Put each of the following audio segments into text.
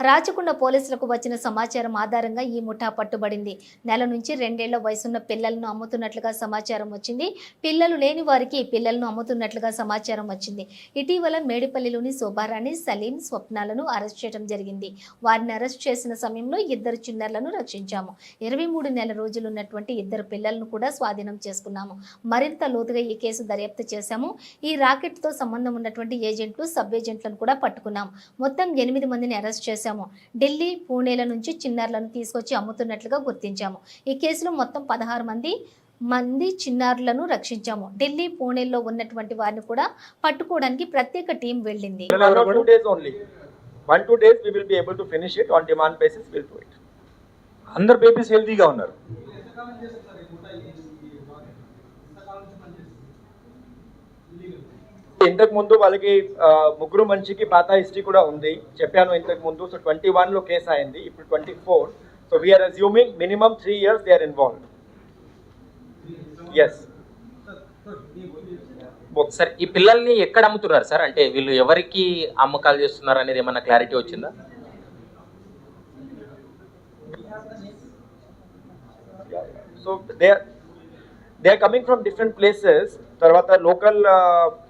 రాచకొండ పోలీసులకు వచ్చిన సమాచారం ఆధారంగా ఈ ముఠా పట్టుబడింది. నెల నుంచి రెండేళ్ళ వయసున్న పిల్లలను అమ్ముతున్నట్లుగా సమాచారం వచ్చింది. పిల్లలు లేని వారికి పిల్లలను అమ్ముతున్నట్లుగా సమాచారం వచ్చింది. ఇటీవల మేడిపల్లిలోని శోభారాణి సలీం స్వప్నాలను అరెస్ట్ చేయడం జరిగింది. వారిని అరెస్ట్ చేసిన సమయంలో ఇద్దరు చిన్నారులను రక్షించాము. ఇరవై మూడు నెల రోజులు ఉన్నటువంటి ఇద్దరు పిల్లలను కూడా స్వాధీనం చేసుకున్నాము. మరింత లోతుగా ఈ కేసు దర్యాప్తు చేశాము. ఈ రాకెట్తో సంబంధం ఉన్నటువంటి ఏజెంట్లు సబ్ ఏజెంట్లను కూడా పట్టుకున్నాం మొత్తం ఎనిమిది మందిని అరెస్ట్ చేశాము. ఢిల్లీ పూణేల నుంచి చిన్నారులను తీసుకొచ్చి అమ్ముతున్నట్లుగా గుర్తించాము. ఈ కేసులో మొత్తం పదహారు మంది మంది చిన్నారులను రక్షించాము. ఢిల్లీ పూణేల్లో ఉన్నటువంటి వారిని కూడా పట్టుకోవడానికి ప్రత్యేక టీం వెళ్ళింది. అందరు బేబీస్ హెల్తీగా ఉన్నారు. ఇంతకు ముందు వాళ్ళకి ముగ్గురు మనిషికి పాత హిస్టరీ కూడా ఉంది. చెప్పాను ఇంతకు ముందు. సో ట్వంటీ లో కేసు అయింది. ఇప్పుడు twenty four. So we are assuming minimum three years they are involve yes sir ఈ పిల్లల్ని ఎక్కడ అమ్ముతున్నారు సార్ అంటే వీళ్ళు ఎవరికి అమ్మకాలు చేస్తున్నారు అనేది ఏమన్నా క్లారిటీ వచ్చిందా? So they they are coming from different places తర్వాత లోకల్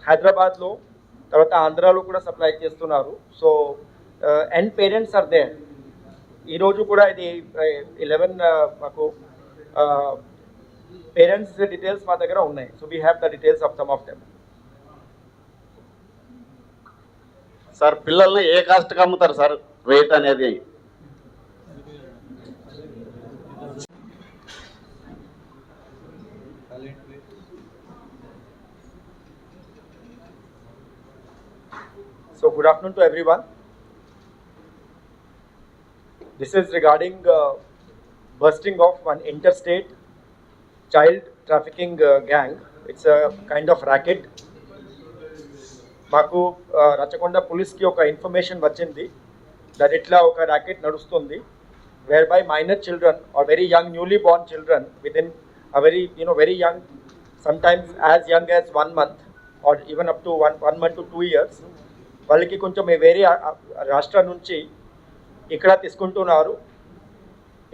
హైదరాబాద్లో తర్వాత ఆంధ్రాలో కూడా సప్లై చేస్తున్నారు. So and parents are they ఈరోజు కూడా ఇది ఇలెవెన్ మాకు పేరెంట్స్ డీటెయిల్స్ మా దగ్గర ఉన్నాయి. So we have the details of some of them sir పిల్లల్ని ఏ కాస్ట్కి అమ్ముతారు సార్? వెయిట్ అనేది So good afternoon to everyone. This is regarding uh, bursting of one interstate child trafficking uh, gang. It's a kind of racket. మాకు ఆ, రచకొండ పోలీస్కి ఒక ఇన్ఫర్మేషన్ వచ్చింది దట్ ఇట్లా ఒక ర్యాకెట్ నడుస్తుంది where by minor children are very young newly born children with in a very you know very young sometimes as young as one month or even up to one one month to two years వాళ్ళకి కొంచెం వేరే రాష్ట్రం నుంచి ఇక్కడ తీసుకుంటున్నారు.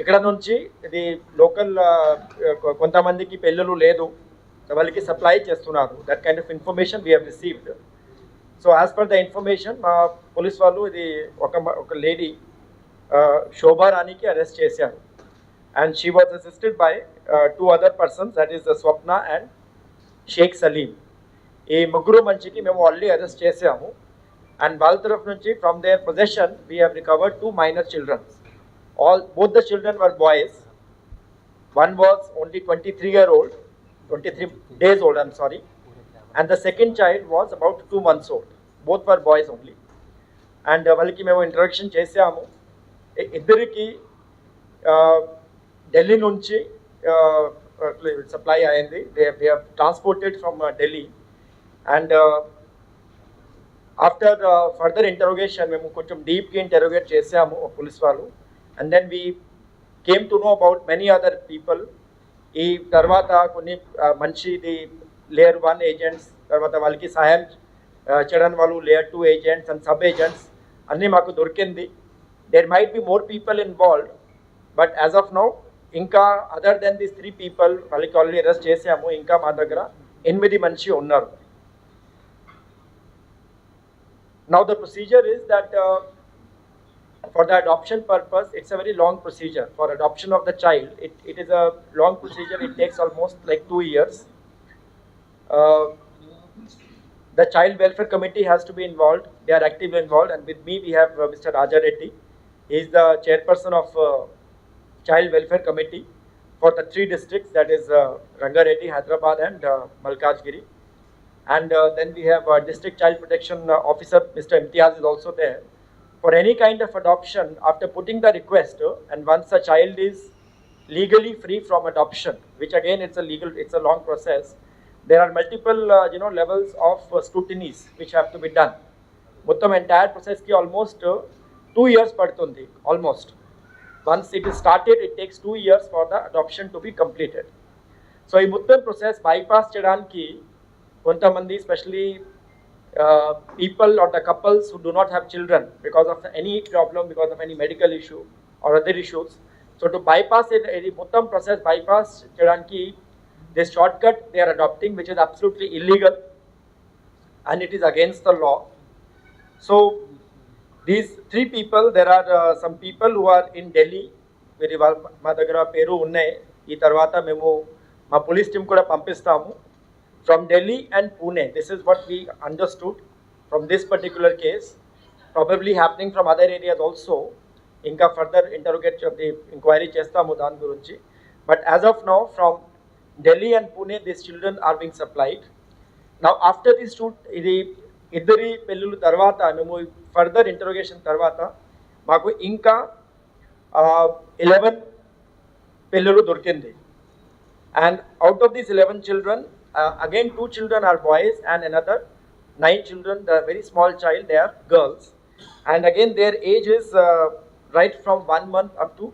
ఇక్కడ నుంచి ఇది లోకల్ కొంతమందికి పెళ్ళలు లేదు. వాళ్ళకి సప్లై చేస్తున్నారు. That kind of information we have received so as per the information మా పోలీస్ వాళ్ళు ఇది ఒక ఒక లేడీ శోభా రాణికి అరెస్ట్ చేశారు. And she was assisted by two other persons that is the Swapna and Sheikh Saleem ఈ ముగ్గురు మంచికి మేము ఆల్రెడీ అరెస్ట్ చేసాము అండ్ వాళ్ళ తరఫు నుంచి from there possession we have recovered two minor children all both the children were boys one was only twenty three year old twenty three days old I'm sorry and the second child was about two months old both were boys only and వాళ్ళకి మేము introduction చేసాము ఇ- ఇద్దరికి ఢిల్లీ నుంచి supply అయింది they they transported from Delhi and after further interrogation మేము కొంచెం డీప్గా interrogate చేసాము పోలీస్ వాళ్ళు. And then we came to know about many other people ఈ తర్వాత కొన్ని మంచిది లేయర్ వన్ ఏజెంట్స్ తర్వాత వాళ్ళకి సహాయం చేయడం వాళ్ళు layer two agents and sub agents అన్నీ మాకు దొరికింది. There might be more people involved but as of now ఇంకా other than this three people వాళ్ళకి ఆల్రెడీ అరెస్ట్ చేసాము ఇంకా మా దగ్గర ఎనిమిది మనిషి ఉన్నారు. Now the procedure is that uh, for the adoption purpose, it's a very long procedure. For adoption of the child, it, it is a long procedure. It takes almost like two years. Uh, the child welfare committee has to be involved. They are actively involved, and with me we have uh, Mr. Raja. He is the chairperson of uh, child welfare committee for the three districts, that is uh, Rangareddy, Hyderabad, and uh, Malkajgiri. And uh, then we have uh, District Child Protection uh, Officer, Mr. Imtiaz is also there. For any kind of adoption, after putting the request, uh, and once a child is legally free from adoption, which again it's a legal, it's a long process, there are multiple, uh, you know, levels of uh, scrutinies which have to be done. మొత్తం entire ప్రాసెస్కి almost two years పడుతుంది almost once it is started it takes two years for the adoption to be completed so ఈ మొత్తం process bypass చేయడానికి కొంతమంది especially uh, people or the couples who do not have children because of any problem, because of any medical issue or other issues. So to bypass it, ఇది మొత్తం process bypass చేయడానికి this shortcut they are adopting which is absolutely illegal and it is against the law. So these three people, there are uh, some people who are in Delhi, వీరి వాళ్ళ- మా దగ్గర పేరు ఉన్నాయి ఈ తర్వాత మేము మా పోలీస్ టీం కూడా పంపిస్తాము From Delhi and Pune, this is what we understood from this particular case, probably happening from other areas also. ఇంకా ఫర్దర్ ఇంటరోగేట్ ఇంక్వైరీ చేస్తాము దాని గురించి. But as of now from Delhi and Pune this children are being supplied now after this two ఇది ఇద్దరి పెళ్ళిళ్ళు తర్వాత మేము further interrogation తర్వాత మాకు ఇంకా ఎలెవెన్ పెళ్ళిళ్ళు దొరికింది. And out of these eleven children again two children are boys and another nine children the very small child they are girls and again their age is right from one month up to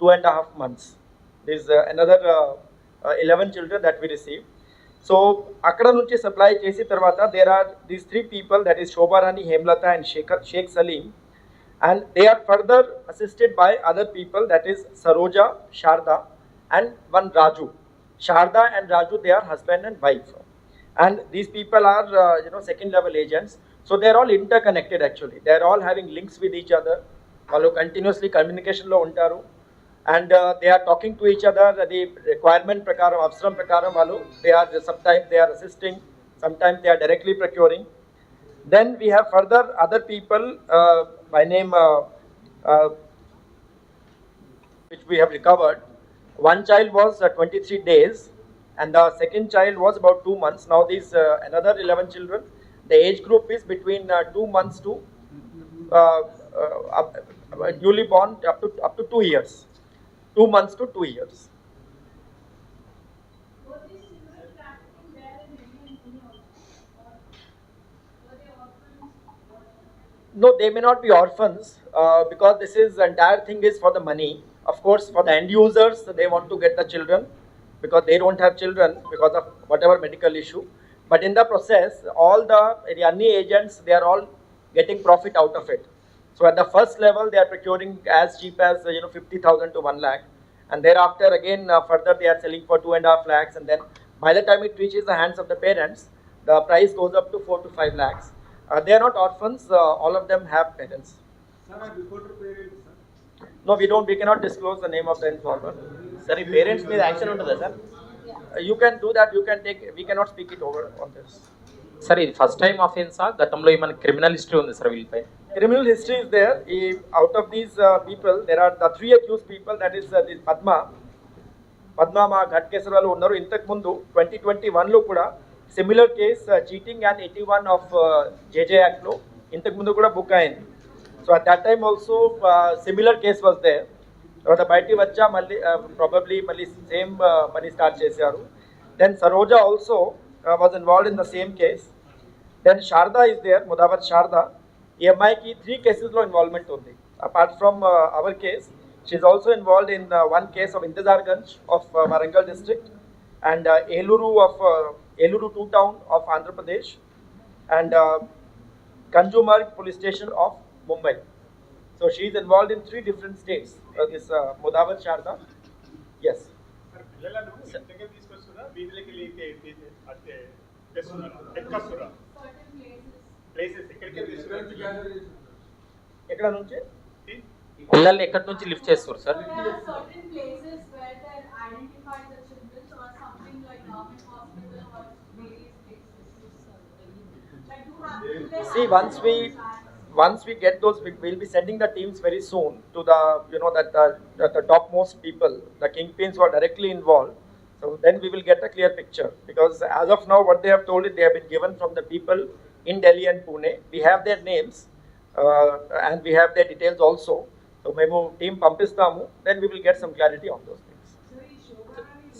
two and half months this another eleven children that we receive so అక్కడ నుంచి supply చేసిన తర్వాత there are these three people that is Shobharani Hemalatha and Shekhar Sheikh Salim and they are further assisted by other people that is Saroja Sharada and one Raju Sharada and Raju they are husband and wife and these people are you know second level agents so they are all inter connected actually they are all having links with each other వాళ్ళు continuously కమ్యూనికేషన్లో ఉంటారు and they are talking to each other అది requirement ప్రకారం అవసరం ప్రకారం వాళ్ళు they are some time they are assisting some time they are directly ప్రక్యూరింగ్ then we have further other people uh, by name uh, uh, which we have recovered. One child was uh, 23 days, and the second child was about two months. Now these uh, another 11 children, the age group is between uh, two months to uh, uh, up, uh, newly born up to up to two years, two months to two years. No, they may not be orphans because this is entire thing is for the money. Of course, for the end users, they want to get the children because they don't have children because of whatever medical issue. But in the process, all the Riani agents, they are all getting profit out of it. So at the first level, they are procuring as cheap as you know fifty thousand to one lakh, and thereafter again uh, further they are selling for two and a half lakhs, and then by the time it reaches the hands of the parents, the price goes up to four to five lakhs. Uh, they are not orphans. Uh, all of them have parents. No we don't we cannot disclose the name of the informer sir ఈ parents మీద action ఉంటుందా sir you can do that you can take we cannot speak it over on this sir ఇది first time అఫెన్సా గతంలో ఏమైనా criminal history ఉంది sir వీళ్ళపై criminal history is there ఈ out of these people there are the three accuse people that is this Padma Padma మా ఘట్కేశ్వర వాళ్ళు ఉన్నారు. ఇంతకు ముందు ట్వంటీ ట్వంటీ వన్లో కూడా similar case cheating and eighty one of JJ యాక్ట్లో ఇంతకుముందు కూడా బుక్ అయింది. So at that time also similar case was they తర్వాత బయటికి వచ్చా మళ్ళీ ప్రాబబ్లీ మళ్ళీ సేమ్ మనీ స్టార్ట్ చేశారు. Then Saroja also was involved in the same case then Sharada is there ముదావర్ Sharada ఈ అమ్మాయికి త్రీ కేసెస్లో ఇన్వాల్వ్మెంట్ ఉంది. Apart from our case she also involved in one case of Intezargunj of Warangal district and Eluru of Eluru two town of Andhra Pradesh and consumer police station of Mumbai. So she is involved in three different states. Uh, this uh, Modavat Sharda. Yes. ఎక్కడ నుంచి పిల్లల్ని ఎక్కడి నుంచి lift చేస్తారు sir See, once we once we get those, we will be sending the teams very soon to the you know that the, the, the topmost people, the kingpins who are directly involved. So then we will get a clear picture because as of now, what they have told it, they have been given from the people in Delhi and Pune. We have their names uh, and we have their details also. So మేము team పంపిస్తాము then we will get some clarity on those things.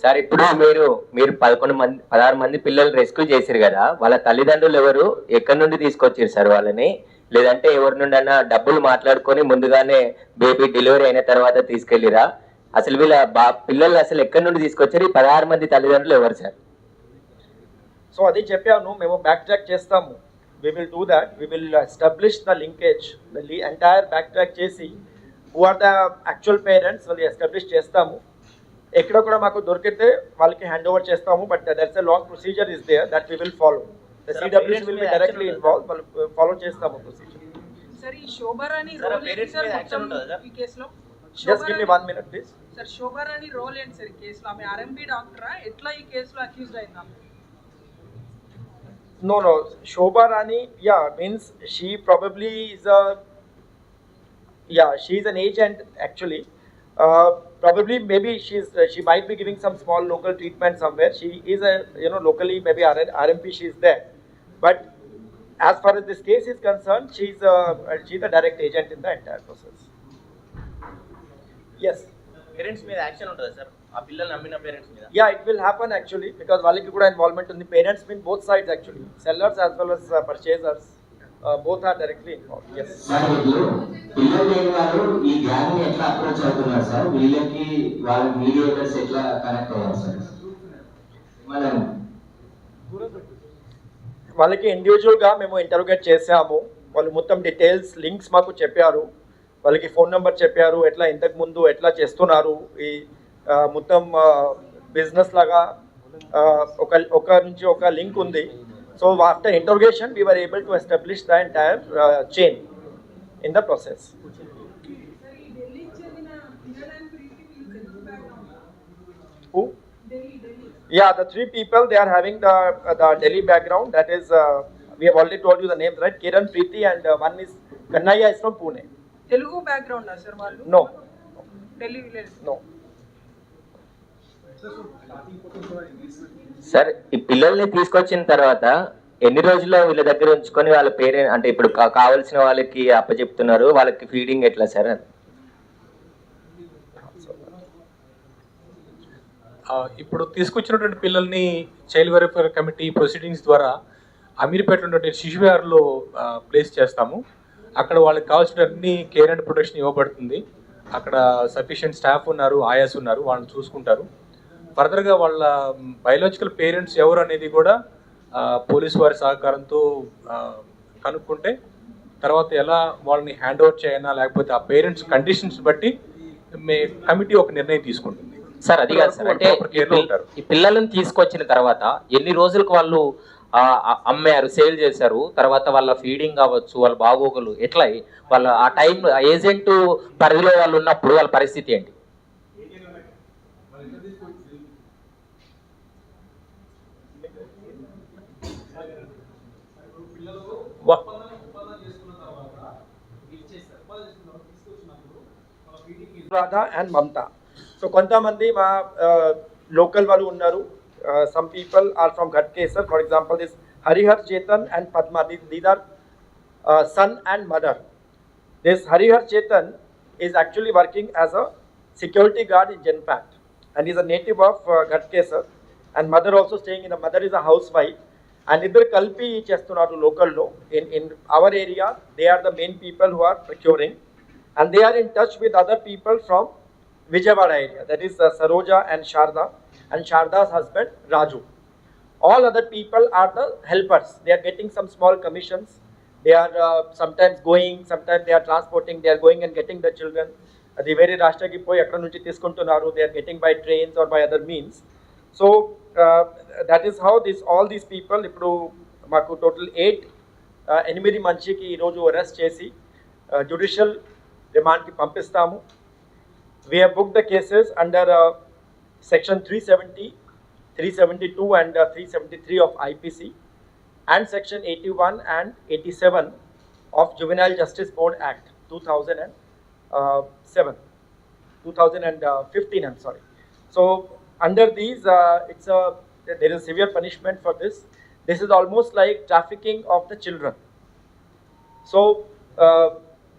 Sir ఇప్పుడు మీరు మీరు పదకొండు మంది పదహారు మంది పిల్లలు రెస్క్యూ చేశారు కదా వాళ్ళ తల్లిదండ్రులు ఎవరు ఎక్కడి నుండి తీసుకొచ్చారు సార్ వాళ్ళని లేదంటే ఎవరి నుండి అన్నా డబ్బులు మాట్లాడుకొని ముందుగానే బేబీ డెలివరీ అయిన తర్వాత తీసుకెళ్ళిరా. అసలు వీళ్ళ బా పిల్లలు అసలు ఎక్కడి నుండి తీసుకొచ్చారు? ఈ పదహారు మంది తల్లిదండ్రులు ఎవరు సార్? సో అది చెప్పాను. మేము బ్యాక్ ట్రాక్ చేస్తాము. We will do that we will establish the linkage the le- back track చేసి who are the actual parents వాళ్ళు ఎస్టాబ్లిష్ చేస్తాము. ఎక్కడ కూడా మాకు దొరికితే వాళ్ళకి హ్యాండ్ ఓవర్ చేస్తాము but that's a long procedure is there that we will follow the Sir, CWC parents will మీద బి డైరెక్ట్లీ action ఇన్వాల్వ్ వాళ్ళు ఫాలో చేస్తాము ప్రొసీజర్ సార్ ఈ శోభారాణి Sir, రోల్ ఏంటి parents సార్ మీద action మొత్తం ఉంటుందా, sir? ఈ కేసులో just give me one minute please sir Shobharani role ఏంటి సార్ ఈ కేసులో ఆమె ఆర్ఎంపీ డాక్టరా ఎట్లా ఈ కేసులో అక్యూజ్డ్ అయిందా No, no. Shobha Rani, yeah, means she probably is a, yeah, she's an agent actually. Uh, probably, maybe she's uh, she might be giving some small local treatment somewhere. She is a you know locally maybe R- RMP she's there, but as far as this case is concerned, she's a she's a direct agent in the entire process. Yes. Parents మీద action ఉంటుందా sir ఆ పిల్లలు నమ్మిన parents మీద Yeah, it will happen actually because వాళ్ళకి కూడా involvement ఉంది parents mean both sides actually sellers as well as uh, purchasers uh, both are directly involved yes sir ఇప్పుడు పిల్లలు లేని వాళ్ళు ఈ గ్యాంగ్ ని ఎట్లా అప్రోచ్ అవుతున్నారు సార్ వీళ్ళకి వాళ్ళ మీడియేటర్స్ ఎట్లా కనెక్ట్ అయ్యారు సార్ మనం వాళ్ళకి ఇండివిజువల్గా మేము ఇంటర్వ్యూగేట్ చేసాము వాళ్ళు మొత్తం డీటెయిల్స్ లింక్స్ మాకు చెప్పారు. వాళ్ళకి ఫోన్ నెంబర్ చెప్పారు. ఎట్లా ఇంతకు ముందు ఎట్లా చేస్తున్నారు? ఈ మొత్తం బిజినెస్ లాగా ఒక ఒక నుంచి ఒక లింక్ ఉంది. So after interrogation we were able to establish the entire chain in the process sir Yeah, the three people they are having the uh, the Delhi background. That is, uh, we have already told you the names, right? Kiran Preeti and uh, one is Kannaya is from Pune. Telugu background sir వాళ్ళు No, Delhi village no. Sir ఈ పిల్లల్ని తీసుకొచ్చిన తర్వాత ఎన్ని రోజుల్లో వీళ్ళ దగ్గర ఉంచుకొని వాళ్ళ పేరెంట్ అంటే ఇప్పుడు కా- కావాల్సిన వాళ్ళకి అప్పచెప్తున్నారు వాళ్ళకి ఫీడింగ్ ఎట్లా సార్ ఇప్పుడు తీసుకొచ్చినటువంటి పిల్లల్ని చైల్డ్ వెల్ఫేర్ కమిటీ ప్రొసీడింగ్స్ ద్వారా అమీర్పేట ఉన్నటువంటి శిశువిహార్లో ప్లేస్ చేస్తాము. అక్కడ వాళ్ళకి కావాల్సిన అన్ని కేర్ అండ్ ప్రొటెక్షన్ ఇవ్వబడుతుంది. అక్కడ సఫిషియెంట్ స్టాఫ్ ఉన్నారు ఆయాస్ ఉన్నారు వాళ్ళని చూసుకుంటారు. ఫర్దర్గా వాళ్ళ బయాలజికల్ పేరెంట్స్ ఎవరు అనేది కూడా పోలీస్ వారి సహకారంతో కనుక్కుంటే తర్వాత ఎలా వాళ్ళని హ్యాండ్ ఓవర్ చేయాలా లేకపోతే ఆ పేరెంట్స్ కండిషన్స్ బట్టి మే కమిటీ ఒక నిర్ణయం తీసుకుంటుంది. సార్ అది కాదు సార్. అంటే ఈ పిల్లలను తీసుకొచ్చిన తర్వాత ఎన్ని రోజులకు వాళ్ళు అమ్మారు సేల్ చేశారు తర్వాత వాళ్ళ ఫీడింగ్ కావచ్చు వాళ్ళ బాగోగులు ఎట్లా వాళ్ళ ఆ టైం ఏజెంట్ పరిధిలో వాళ్ళు ఉన్నప్పుడు వాళ్ళ పరిస్థితి ఏంటి? వా- Radha and Mamta. So కొంతమంది మా లోకల్ వాళ్ళు ఉన్నారు some people are from Ghatkesar for example this Harihar Chetan and Padma these are sun and mother this Harihar Chetan is actually working as a security guard in Genpact and he's a native of uh, Ghatkesar and mother also staying in the mother is a housewife and ఇద్దరు కలిపి చేస్తున్నారు లోకల్లో in in our area they are the main people who are ప్రక్యూరింగ్ and they are in touch with other people from Vijayawada area that is uh, Saroja and Sharda and Sharda's husband Raju all other people are the helpers they are getting some small commissions they are uh, sometimes going sometimes they are transporting they are going and getting the children అది వేరే రాష్ట్రానికి పోయి అక్కడ నుంచి తీసుకుంటున్నారు they are getting by trains or by other means so that is how this all these people ఇప్పుడు మాకు total eight ఎనిమిది మంచికి ఈరోజు అరెస్ట్ చేసి జ్యుడిషియల్ రిమాండ్కి పంపిస్తాము we have booked the cases under uh, section 370, 372 and uh, 373 of IPC and section 81 and 87 of Juvenile Justice Board Act 2007, 2015, I'm sorry. So under these, uh, it's a, there is severe punishment for this. This is almost like trafficking of the children. So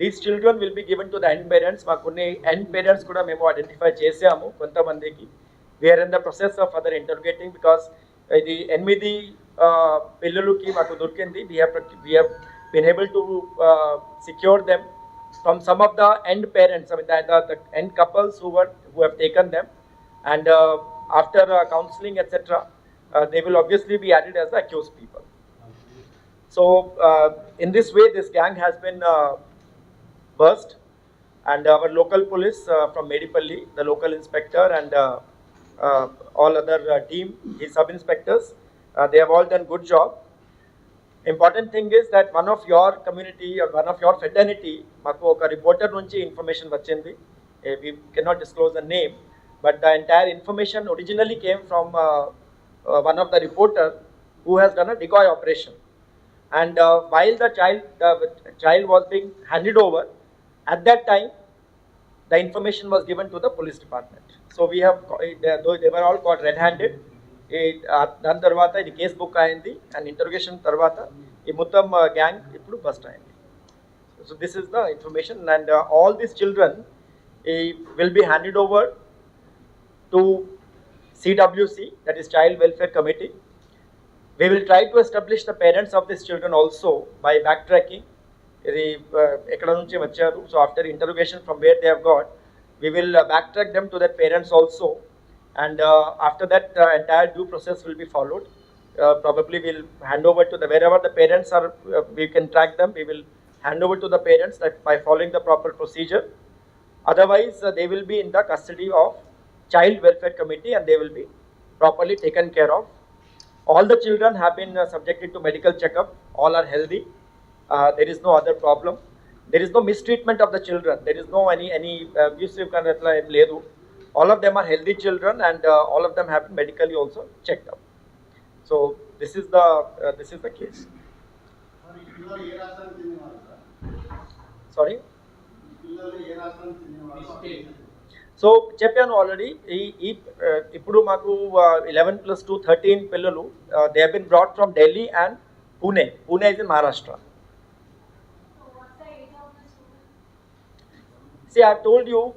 these children will be given to the end parents మాకు కొన్ని end parents కూడా మేము identify చేసాము కొంతమందికి we are in the process of other interrogating because ఇది ఎనిమిది uh, పిల్లలకి మాకు దొరికింది we have we have been able to secure them from some of the end parents I mean the end couples who were who have taken them and after counselling etcetera they will obviously be added as the accuse people So uh, in this way, this gang has been uh, burst, and our local police uh, from Medipalli, the local inspector, and uh, uh, all other uh, team, his sub inspectors, uh, they have all done good job. Important thing is that one of your community or one of your fraternity, మాకు ఒక reporter నుంచి information వచ్చింది we cannot disclose the name, but the entire information originally came from uh, uh, one of the reporter who has done a decoy operation. And uh, while the child the child was being handed over, at that time, the information was given to the police department. So we have co- they, though they were all caught red-handed. దాని తర్వాత ఇది case book అయింది and interrogation తర్వాత ఈ మొత్తం gang ఇప్పుడు bust అయింది so this is the information and all these children will be handed over to CWC that is child welfare committee we will try to establish the parents of these children also by backtracking the uh, Ekadunchi Machadu. So after interrogation from where they have got, we will uh, backtrack them to their parents also. And uh, after that, entire due process will be followed. probably we'll hand over to the wherever the parents are, we can track them. We will hand over to the parents by following the proper procedure. Otherwise, they will be in the custody of Child Welfare Committee and they will be properly taken care of. All the children have been subjected to medical checkup. All are healthy. there is no other problem there is no mistreatment of the children there is no any any uh, abusive kind of like ledu all of them are healthy children and uh, all of them have been medically also checked up so this is the uh, this is the case మరి ఈ పిల్లలు ఏ రాష్ట్రానికి చెందినవారు sir sorry ఈ పిల్లలు ఏ రాష్ట్రానికి చెందినవారు so చెప్పాను ఆల్రెడీ ఈ ఈ uh, ఇప్పుడు మాకు ఇలెవెన్ ప్లస్ టూ థర్టీన్ పిల్లలు they have been broad from Delhi and Pune Pune is in Maharashtra See, I have told you